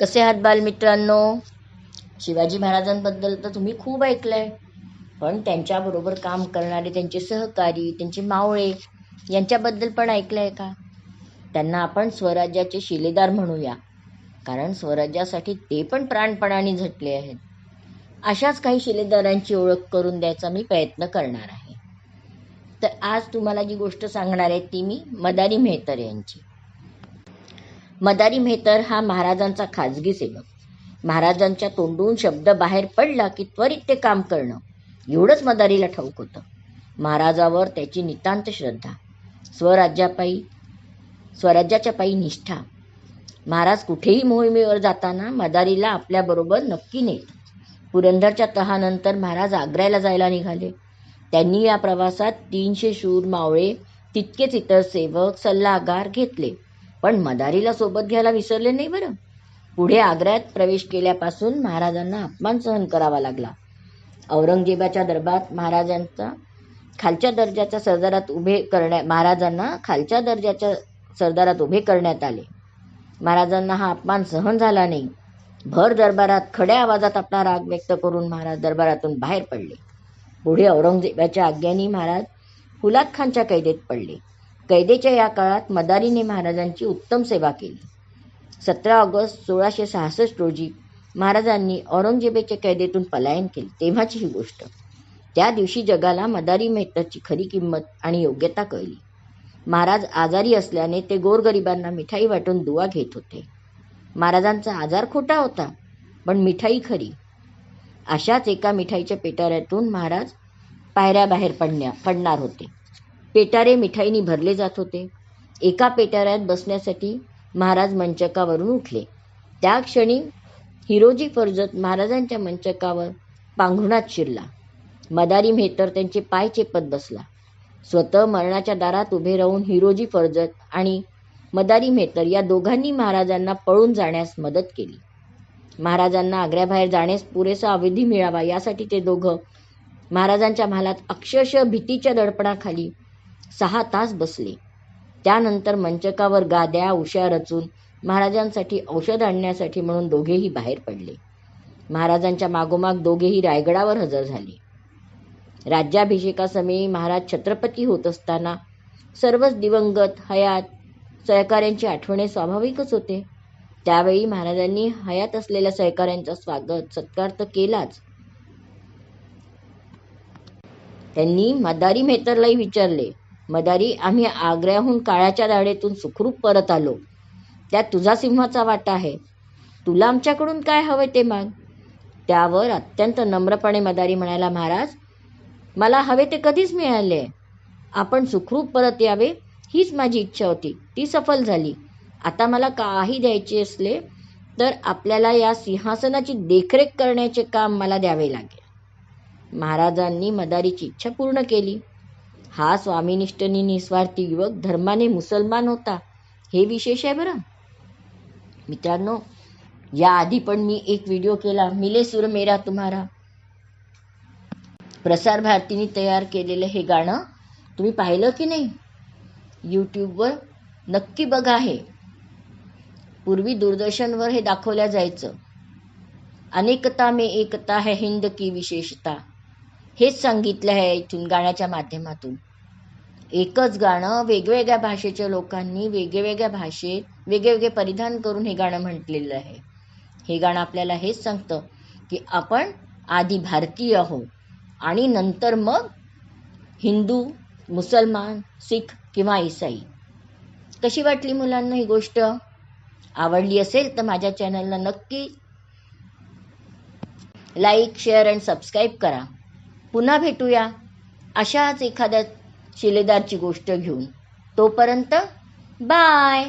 कसे आहात बालमित्रांनो? शिवाजी महाराजांबद्दल तर तुम्ही खूप ऐकलं आहे पण त्यांच्याबरोबर काम करणारे त्यांचे सहकारी त्यांचे मावळे यांच्याबद्दल पण ऐकलं आहे का? त्यांना आपण स्वराज्याचे शिलेदार म्हणूया. कारण स्वराज्यासाठी ते पण प्राणपणाने झटले आहेत. अशाच काही शिलेदारांची ओळख करून द्यायचा मी प्रयत्न करणार आहे. तर आज तुम्हाला जी गोष्ट सांगणार आहे ती मी मदारी मेहतर यांची. मदारी मेहतर हा महाराजांचा खाजगी सेवक. महाराजांच्या तोंडून शब्द बाहेर पडला की त्वरित ते काम करणं एवढंच मदारीला ठाऊक होतं. महाराजावर त्याची नितांत श्रद्धा स्वराज्यापायी स्वराज्याच्या पायी निष्ठा. महाराज कुठेही मोहिमेवर जाताना मदारीला आपल्याबरोबर नक्की नेत. पुरंदरच्या तहानंतर महाराज आग्र्याला जायला निघाले. त्यांनी या प्रवासात तीनशे शूर मावळे तितकेच इतर सेवक सल्लागार घेतले. पण मदारीला सोबत घ्यायला विसरले नाही बरं. पुढे आग्र्यात प्रवेश केल्यापासून महाराजांना अपमान सहन करावा लागला. औरंगजेबाच्या दरबारात महाराजांचा खालच्या दर्जाच्या सरदारात उभे करण्या महाराजांना खालच्या दर्जाच्या सरदारात उभे करण्यात आले. महाराजांना हा अपमान सहन झाला नाही. भर दरबारात खड्या आवाजात आपला राग व्यक्त करून महाराज दरबारातून बाहेर पडले. पुढे औरंगजेबाच्या आज्ञानी महाराज फुलाद खानच्या कैदेत पडले. कैदेच्या या काळात मदारीने महाराजांची उत्तम सेवा केली. सतरा ऑगस्ट सोळाशे सहासष्ट रोजी महाराजांनी औरंगजेबाच्या कैदेतून पलायन केले तेव्हाची ही गोष्ट. त्या दिवशी जगाला मदारी मेहताची खरी किंमत आणि योग्यता कळली. महाराज आजारी असल्याने ते गोरगरिबांना मिठाई वाटून दुवा घेत होते. महाराजांचा आजार खोटा होता पण मिठाई खरी. अशाच एका मिठाईच्या पेटाऱ्यातून महाराज पायऱ्या बाहेर पडण्या पडणार होते. पेटारे मिठाईनी भरले जात होते. एका पेटाऱ्यात बसण्यासाठी महाराज मंचकावरून उठले. त्या क्षणी हिरोजी फर्जत महाराजांच्या मंचकावर पांघरुणात शिरला. मदारी मेहतर त्यांचे पाय चेपत बसला. स्वतः मरणाच्या दारात उभे राहून हिरोजी फर्जत आणि मदारी मेहतर या दोघांनी महाराजांना पळून जाण्यास मदत केली. महाराजांना आग्र्याबाहेर जाण्यास पुरेसा अवधी मिळावा यासाठी ते दोघं महाराजांच्या महालात अक्षरशः भीतीच्या दडपणाखाली सहा तास बसले. त्यानंतर मंचकावर गाद्या उश्या रचून महाराजांसाठी औषध आणण्यासाठी म्हणून दोघेही बाहेर पडले. महाराजांच्या मागोमाग दोघेही रायगडावर हजर झाले. राज्याभिषेकासमयी महाराज छत्रपती होत असताना सर्वच दिवंगत हयात सहकाऱ्यांची आठवणे स्वाभाविकच होते. त्यावेळी महाराजांनी हयात असलेल्या सहकाऱ्यांचा स्वागत सत्कार तर केलाच. त्यांनी मदारी मेहतरलाही विचारले मदारी आम्ही आग्र्याहून काळाच्या दाढेतून सुखरूप परत आलो. त्यात तुझा सिंहाचा वाटा आहे. तुला आमच्याकडून काय हवंय ते माग. त्यावर अत्यंत नम्रपणे मदारी म्हणाला महाराज मला हवे ते कधीच मिळाले. आपण सुखरूप परत यावे हीच माझी इच्छा होती. ती सफल झाली. आता मला काही द्यायचे असले तर आपल्याला या सिंहासनाची देखरेख करण्याचे काम मला द्यावे लागेल. महाराजांनी मदारीची इच्छा पूर्ण केली. हा स्वामीनिष्ठनी निस्वार्थी युवक धर्माने मुसलमान होता. हे विशेष आहे बरं. मित्रांनो याआधी पण मी एक व्हिडिओ केला. मिले सुर मेरा तुम्हारा. प्रसार भारतीने तयार केलेलं हे गाणं तुम्ही पाहिलं की नाही? यूट्यूबवर नक्की बघा हे. पूर्वी दूरदर्शनवर हे दाखवल्या जायचं. अनेकता में एकता है हिंद की विशेषता. हेच सांगितलं आहे इथून गाण्याच्या माध्यमातून. एकच गाणं वेगवेगळ्या भाषेच्या लोकांनी वेगवेगळ्या भाषेत वेगवेगळे परिधान करून हे गाणं म्हटलेलं आहे. हे गाणं आपल्याला हेच सांगतं की आपण आधी भारतीय आहोत आणि नंतर मग हिंदू मुसलमान सिख किंवा ईसाई कशी वाटली मुलांना ही गोष्ट? आवडली असेल तर माझ्या चॅनलला नक्की लाईक शेअर अँड सबस्क्राईब करा. पुन्हा भेटूया अशाच एखाद्या शिलेदारची गोष्ट घेऊन. तोपर्यंत बाय.